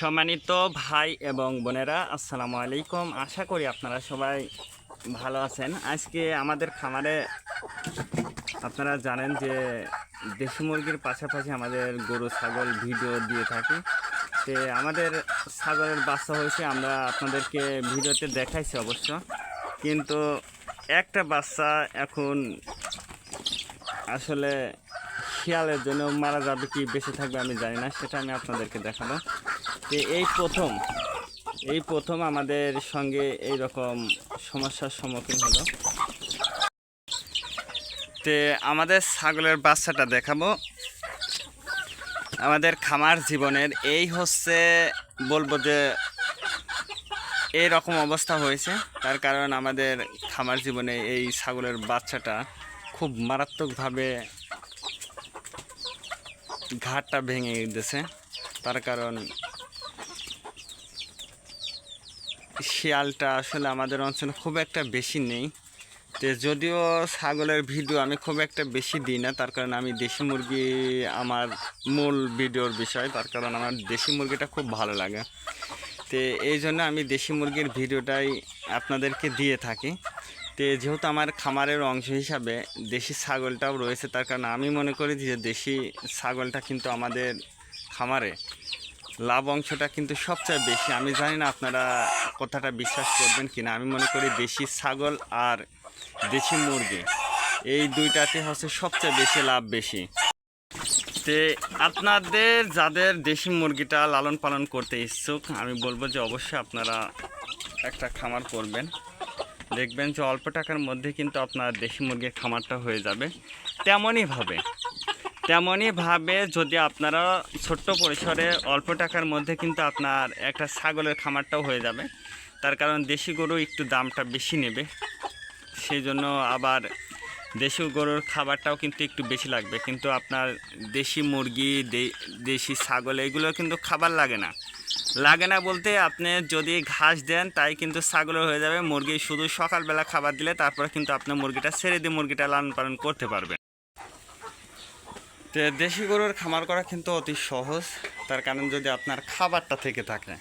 সম্মানিত ভাই এবং বোনেরা, আসসালামু আলাইকুম। আশা করি আপনারা সবাই ভালো আছেন। আজকে আমাদের খামারে আপনারা জানেন যে দেশি মুরগির পাশাপাশি আমাদের গরু, ছাগল ভিডিও দিয়ে থাকি। তো আমাদের ছাগলের বাচ্চা হয়েছে, আমরা আপনাদেরকে ভিডিওতে দেখাইছি অবশ্য। কিন্তু একটা বাচ্চা এখন আসলে শিয়ালের জন্য মারা যাবে কি, বেঁচে থাকবে আমি জানি না, সেটা আমি আপনাদেরকে দেখাবো। তো এই প্রথম এই প্রথম আমাদের সঙ্গে এই রকম সমস্যার সম্মুখীন হলো। তে আমাদের ছাগলের বাচ্চাটা দেখাবো। আমাদের খামার জীবনের এই হচ্ছে বলব যে এই রকম অবস্থা হয়েছে। তার কারণ আমাদের খামার জীবনে এই ছাগলের বাচ্চাটা খুব মারাত্মকভাবে ঘাটটা ভেঙে গেছে তার কারণ শিয়ালটা আসলে আমাদের অঞ্চলে খুব একটা বেশি নেই। তো যদিও ছাগলের ভিডিও আমি খুব একটা বেশি দিই না, তার কারণ আমি দেশি মুরগি আমার মূল ভিডিওর বিষয়, তার কারণ আমার দেশি মুরগিটা খুব ভালো লাগে। তো এই জন্য আমি দেশি মুরগির ভিডিওটাই আপনাদেরকে দিয়ে থাকি। তো যেহেতু আমার খামারের অংশ হিসাবে দেশি ছাগলটাও রয়েছে, তার কারণ আমি মনে করি যে দেশি ছাগলটা কিন্তু আমাদের খামারে লাভ অংশটা কিন্তু সবচেয়ে বেশি। আমি জানি না আপনারা কথাটা বিশ্বাস করবেন কিনা। আমি মনে করি দেশি ছাগল আর দেশি মুরগি, এই দুইটাতে হচ্ছে সবচেয়ে বেশি লাভ বেশি। তে আপনাদের যাদের দেশি মুরগিটা লালন পালন করতে ইচ্ছুক, আমি বলব যে অবশ্যই আপনারা একটা খামার করবেন। দেখবেন যে অল্প টাকার মধ্যে কিন্তু আপনার দেশি মুরগির খামারটা হয়ে যাবে। তেমনইভাবে তেমনইভাবে যদি আপনারা ছোট্ট পরিসরে অল্প টাকার মধ্যে কিন্তু আপনার একটা ছাগলের খামারটাও হয়ে যাবে। তার কারণ দেশি গরু একটু দামটা বেশি নেবে। সেই জন্য আবার দেশি গরুর খাবারটাও কিন্তু একটু বেশি লাগবে। কিন্তু আপনার দেশি মুরগি দেশি ছাগল এগুলো কিন্তু খাবার লাগে না। লাগে না বলতে আপনি যদি ঘাস দেন তাই কিন্তু ছাগলের হয়ে যাবে। মুরগি শুধু সকালবেলা খাবার দিলে তারপরে কিন্তু আপনি মুরগিটা ছেড়ে দিয়ে মুরগিটা লালন পালন করতে পারবেন। তো দেশি গরুর খামার করা কিন্তু অতি সহজ। তার কারণ যদি আপনার খাবারটা থেকে থাকে।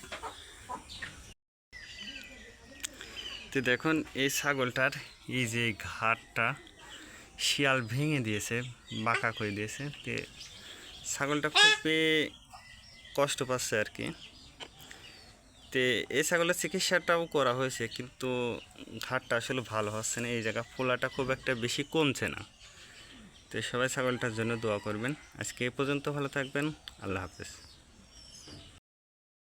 তো দেখুন, এই ছাগলটার এই যে ঘাটটা শিয়াল ভেঙে দিয়েছে, বাঁকা করে দিয়েছে। তো ছাগলটা খুবই কষ্ট পাচ্ছে আর কি। তো এই ছাগলের চিকিৎসাটাও করা হয়েছে, কিন্তু ঘাটটা আসলে ভালো হচ্ছে না। এই জায়গা ফোলাটা খুব একটা বেশি কমছে না। তো সবাই ছাগলটার জন্য দোয়া করবেন। আজকে এ পর্যন্ত ভালো থাকবেন। আল্লাহ হাফেজ।